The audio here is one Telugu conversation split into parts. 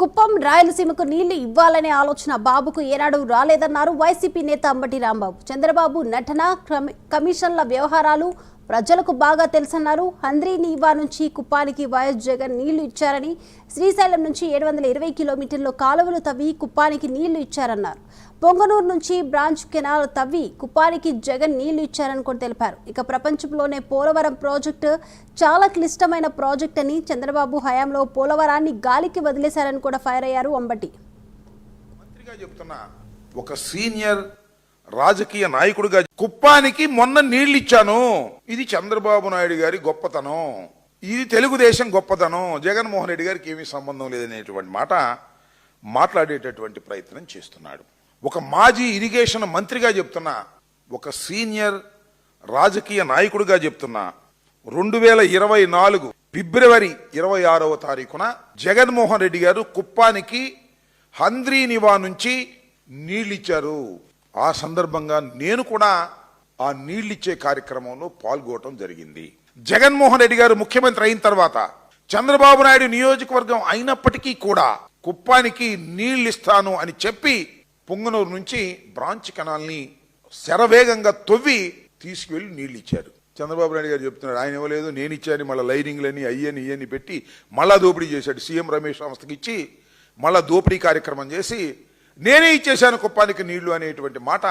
కుప్పం రాయలసీమకు నీళ్ళు ఇవ్వాలనే ఆలోచన బాబుకు ఏనాడు రాలేదన్నారు వైసీపీ నేత అంబటి రాంబాబు. చంద్రబాబు నటన కమిషన్ల వ్యవహారాలు ప్రజలకు బాగా తెలుసన్నారు. హంద్రీ నీవా నుంచి కుప్పానికి వైఎస్ జగన్ నీళ్ళు ఇచ్చారని శ్రీశైలం నుంచి ఏడు వందల ఇరవై కిలోమీటర్ల కాలువలు తవ్వి కుప్పానికి నీళ్ళు ఇచ్చారన్నారు. పొంగనూరు నుంచి బ్రాంచ్ కెనాల్ తవ్వి కుప్పానికి జగన్ నీళ్ళు ఇచ్చారని కూడా తెలిపారు. ఇక ప్రపంచంలోనే పోలవరం ప్రాజెక్టు చాలా క్లిష్టమైన ప్రాజెక్ట్ అని చంద్రబాబు హయాంలో పోలవరాన్ని గాలికి వదిలేశారని కూడా ఫైర్ అయ్యారు అంబటి. చెప్తున్నా ఒక సీనియర్ రాజకీయ నాయకుడిగా కుప్పానికి మొన్న నీళ్ళు ఇచ్చాను ఇది చంద్రబాబు నాయుడు గారి గొప్పతనం. ఇది తెలుగుదేశం గొప్పతనం. జగన్మోహన్ రెడ్డి గారికి ఏమీ సంబంధం లేదనేటువంటి మాట మాట్లాడేటటువంటి ప్రయత్నం చేస్తున్నాడు. ఒక మాజీ ఇరిగేషన్ మంత్రిగా చెప్తున్నా ఒక సీనియర్ రాజకీయ నాయకుడిగా చెప్తున్నా రెండు వేల ఇరవై నాలుగు ఫిబ్రవరి ఇరవై ఆరవ తారీఖున జగన్మోహన్ రెడ్డి గారు కుప్పానికి హంద్రీ నివా నుంచి నీళ్ళిచ్చారు. ఆ సందర్భంగా నేను కూడా ఆ నీళ్ళిచ్చే కార్యక్రమంలో పాల్గొనడం జరిగింది. జగన్మోహన్ రెడ్డి గారు ముఖ్యమంత్రి అయిన తర్వాత చంద్రబాబు నాయుడు నియోజకవర్గం అయినప్పటికీ కూడా కుప్పానికి నీళ్ళిస్తాను అని చెప్పి పొంగనూరు నుంచి బ్రాంచ్ కెనాల్ని శరవేగంగా తొవ్వి తీసుకువెళ్ళి నీళ్ళు ఇచ్చారు చంద్రబాబు నాయుడు గారు చెప్తున్నాడు ఆయన ఇవ్వలేదు నేను ఇచ్చాను మళ్ళీ లైనింగ్లని అయ్యని ఇయ్యని పెట్టి మళ్ళా దోపిడీ చేశాడు. సీఎం రమేష్ సంస్థకి ఇచ్చి మళ్ళా దోపిడీ కార్యక్రమం చేసి నేనే ఇచ్చేశాను కుప్పానికి నీళ్ళు అనేటువంటి మాట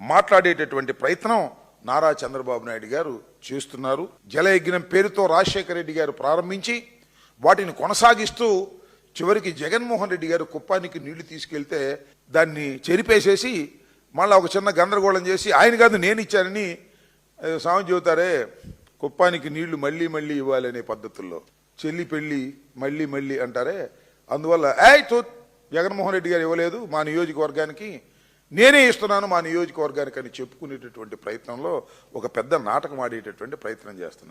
మాట్లాడేటటువంటి ప్రయత్నం నారా చంద్రబాబు నాయుడు గారు చేస్తున్నారు. జలయజ్ఞం పేరుతో రాజశేఖర రెడ్డి గారు ప్రారంభించి వాటిని కొనసాగిస్తూ చివరికి జగన్మోహన్ రెడ్డి గారు కుప్పానికి నీళ్ళు తీసుకెళ్తే దాన్ని చెరిపేసేసి మళ్ళీ ఒక చిన్న గందరగోళం చేసి ఆయన కాదు నేను ఇచ్చానని స్వామి చెబుతారే కుప్పానికి నీళ్ళు మళ్ళీ మళ్ళీ ఇవ్వాలనే పద్ధతుల్లో. చెల్లి పెళ్ళి మళ్ళీ మళ్ళీ అంటారే. అందువల్ల ఏయ్తో జగన్మోహన్ రెడ్డి గారు ఇవ్వలేదు మా నియోజకవర్గానికి. నేనే ఇస్తున్నాను మా నియోజకవర్గానికి అని చెప్పుకునేటటువంటి ప్రయత్నంలో ఒక పెద్ద నాటకం ఆడేటటువంటి ప్రయత్నం చేస్తున్నారు